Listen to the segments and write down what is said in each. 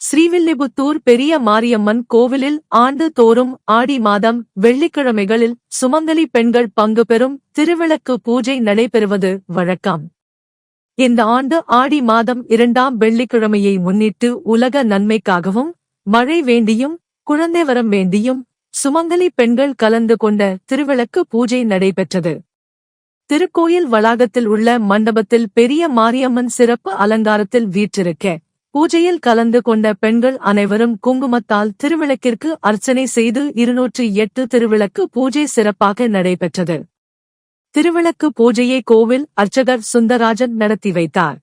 ஸ்ரீவில்லிபுத்தூர் பெரிய மாரியம்மன் கோவிலில் ஆண்டு தோறும் ஆடி மாதம் வெள்ளிக்கிழமைகளில் சுமங்கலி பெண்கள் பங்கு பெறும் திருவிளக்கு பூஜை நடைபெறுவது வழக்கம். இந்த ஆண்டு ஆடி மாதம் இரண்டாம் வெள்ளிக்கிழமையை முன்னிட்டு உலக நன்மைக்காகவும் மழை வேண்டியும் குழந்தை வரம் வேண்டியும் சுமங்கலி பெண்கள் கலந்து கொண்ட திருவிளக்கு பூஜை நடைபெற்றது. திருக்கோயில் வளாகத்தில் உள்ள மண்டபத்தில் பெரிய மாரியம்மன் சிறப்பு அலங்காரத்தில் வீற்றிருக்க பூஜையில் கலந்து கொண்ட பெண்கள் அனைவரும் குங்குமத்தால் திருவிளக்கிற்கு அர்ச்சனை செய்து இருநூற்றி எட்டு திருவிளக்கு பூஜை சிறப்பாக நடைபெற்றது. திருவிளக்கு பூஜையை கோவில் அர்ச்சகர் சுந்தராஜன் நடத்தி வைத்தார்.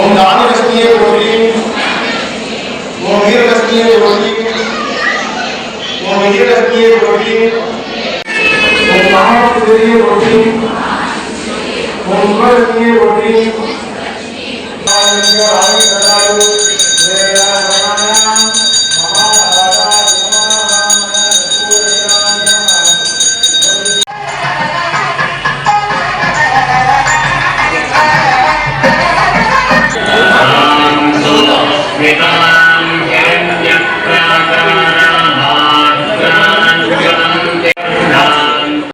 ஓம் பெரிய கொடி உன் மாமன் பெரிய கொடி உன் பெரிய கொடி Vietnam.